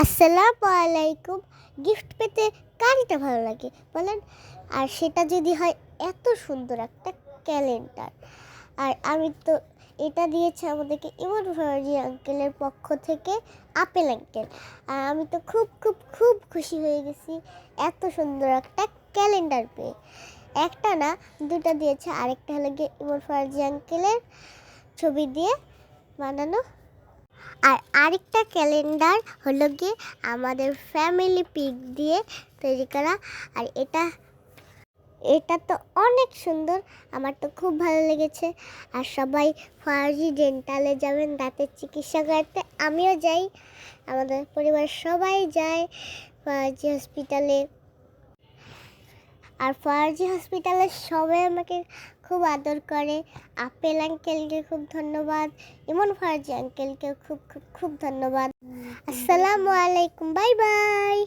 আসসালামু আলাইকুম। গিফট পেতে কারটা ভালো লাগে, বলেন। আর সেটা যদি হয় এত সুন্দর একটা ক্যালেন্ডার আর আমি তো এটা দিয়েছে আমাদেরকে ইমন ভার্জি আঙ্কেলের পক্ষ থেকে, আপেল আঙ্কেল। আর আমি তো খুব খুব খুব খুশি হয়ে গেছি এত সুন্দর একটা ক্যালেন্ডার পেয়ে। একটা না, দুটো দিয়েছে। আরেকটা হলো গিয়ে ইমন ফার্জি আঙ্কেলের ছবি দিয়ে বানানো। আর আরেকটা ক্যালেন্ডার হলো গিয়ে আমাদের ফ্যামিলি পিক দিয়ে তৈরি করা। আর এটা এটা তো অনেক সুন্দর, আমার তো খুব ভালো লেগেছে। আর সবাই ফার্জি ডেন্টালে যাবেন, দাঁতের চিকিৎসা করতে আমিও যাই। আমাদের পরিবার সবাই যায় ফার্জি হসপিটালে আর ফরাজি হসপিটালে সবাই আমাকে খুব আদর করে। আপেল আঙ্কেলকে খুব ধন্যবাদ ইমন ফরাজি আঙ্কেলকে খুব খুব খুব ধন্যবাদ। আসসালামু আলাইকুম বাই বাই।